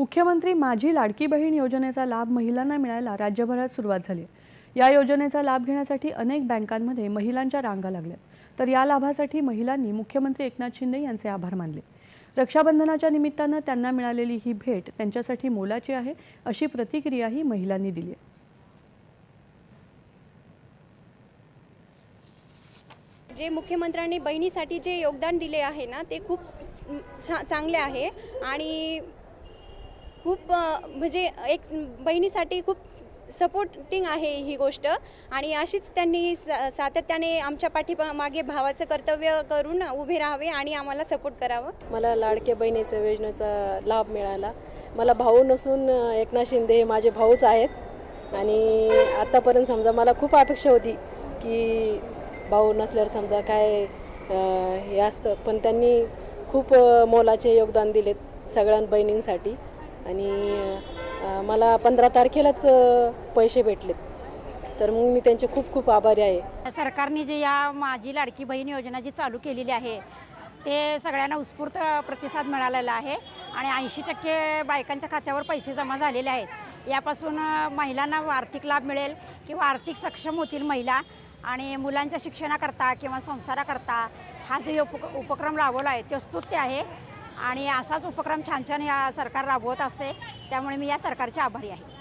मुख्यमंत्री माझी लाडकी बहीण योजनेचा लाभ महिलांना मिळायला राज्यभरात सुरुवात झाली या योजनेचा लाभ घेण्यासाठी अनेक बँकांमध्ये महिलांच्या रांगा लागल्या तर या लाभासाठी महिलांनी मुख्यमंत्री एकनाथ शिंदे यांचे आभार मानले. रक्षाबंधनाच्या निमित्तानं त्यांना मिळालेली ही भेट त्यांच्यासाठी मोलाची आहे अशी प्रतिक्रियाही महिलांनी दिली आहे. जे मुख्यमंत्र्यांनी बहिणीसाठी जे योगदान दिले आहे ना ते खूप छा चांगले आहे. आणि खूप म्हणजे एक बहिणीसाठी खूप सपोर्टिंग आहे ही गोष्ट. आणि अशीच त्यांनी सा- सातत्याने आमच्या पाठीमागे भावाचं कर्तव्य करून उभे राहावे आणि आम्हाला सपोर्ट करावं. मला लाडक्या बहिणीच्या योजनेचा लाभ मिळाला. मला भाऊ नसून एकनाथ शिंदे हे माझे भाऊच आहेत. आणि आत्तापर्यंत समजा मला खूप अपेक्षा होती की भाऊ नसल्यावर समजा काय हे असतं. पण त्यांनी खूप मोलाचे योगदान दिलेत सगळ्या बहिणींसाठी. आणि मला पंधरा तारखेलाच पैसे भेटलेत. तर मग मी त्यांचे खूप खूप आभारी आहे. सरकारने जे या माझी लाडकी बहीण योजना जी चालू केलेली आहे ते सगळ्यांना उत्स्फूर्त प्रतिसाद मिळालेला आहे आणि ऐंशी टक्के बायकांच्या खात्यावर पैसे जमा झालेले आहेत. यापासून महिलांना आर्थिक लाभ मिळेल किंवा आर्थिक सक्षम होतील महिला आणि मुलांच्या शिक्षणाकरता किंवा संसाराकरता हा जो उप उपक्रम राबवला आहे तो स्तुत्य आहे. आणि असाच उपक्रम छान छान ह्या सरकार राबवत असते त्यामुळे मी या सरकारची आभारी आहे.